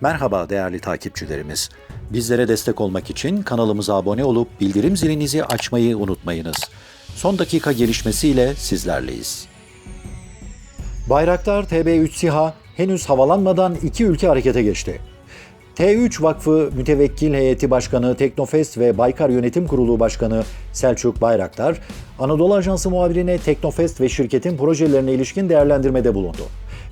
Merhaba değerli takipçilerimiz. Bizlere destek olmak için kanalımıza abone olup bildirim zilinizi açmayı unutmayınız. Son dakika gelişmesiyle sizlerleyiz. Bayraktar TB3 SİHA henüz havalanmadan iki ülke harekete geçti. T3 Vakfı Mütevekkil Heyeti Başkanı Teknofest ve Baykar Yönetim Kurulu Başkanı Selçuk Bayraktar, Anadolu Ajansı muhabirine Teknofest ve şirketin projelerine ilişkin değerlendirmede bulundu.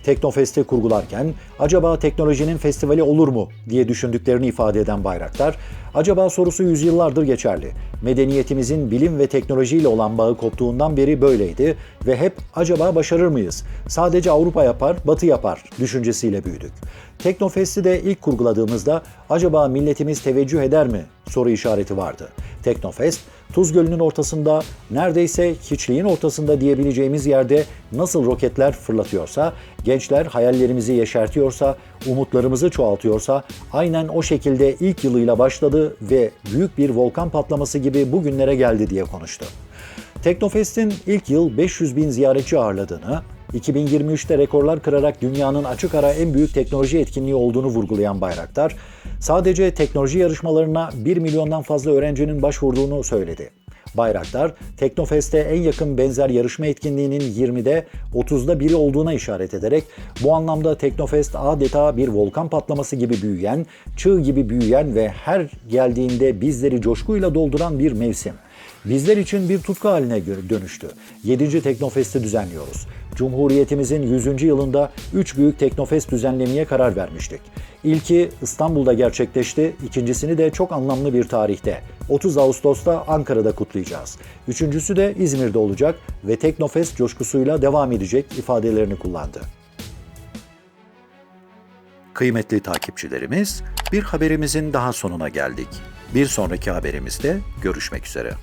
Teknofest'i kurgularken acaba teknolojinin festivali olur mu diye düşündüklerini ifade eden Bayraktar, acaba sorusu yüzyıllardır geçerli. Medeniyetimizin bilim ve teknolojiyle olan bağı koptuğundan beri böyleydi ve hep acaba başarır mıyız? Sadece Avrupa yapar, Batı yapar düşüncesiyle büyüdük. Teknofest'i de ilk kurguladığımızda acaba milletimiz teveccüh eder mi soru işareti vardı. Teknofest, Tuz Gölü'nün ortasında, neredeyse hiçliğin ortasında diyebileceğimiz yerde nasıl roketler fırlatıyorsa, gençler hayallerimizi yeşertiyorsa, umutlarımızı çoğaltıyorsa, aynen o şekilde ilk yılıyla başladı ve büyük bir volkan patlaması gibi bugünlere geldi diye konuştu. Teknofest'in ilk yıl 500 bin ziyaretçi ağırladığını, 2023'te rekorlar kırarak dünyanın açık ara en büyük teknoloji etkinliği olduğunu vurgulayan Bayraktar, sadece teknoloji yarışmalarına 1 milyondan fazla öğrencinin başvurduğunu söyledi. Bayraktar, Teknofest'e en yakın benzer yarışma etkinliğinin 20'de 30'da biri olduğuna işaret ederek bu anlamda Teknofest adeta bir volkan patlaması gibi büyüyen, çığ gibi büyüyen ve her geldiğinde bizleri coşkuyla dolduran bir mevsim. Bizler için bir tutku haline dönüştü. 7. Teknofest'i düzenliyoruz. Cumhuriyetimizin 100. yılında 3 büyük Teknofest düzenlemeye karar vermiştik. İlki İstanbul'da gerçekleşti, ikincisini de çok anlamlı bir tarihte 30 Ağustos'ta Ankara'da kutlayacağız. Üçüncüsü de İzmir'de olacak ve Teknofest coşkusuyla devam edecek ifadelerini kullandı. Kıymetli takipçilerimiz, bir haberimizin daha sonuna geldik. Bir sonraki haberimizde görüşmek üzere.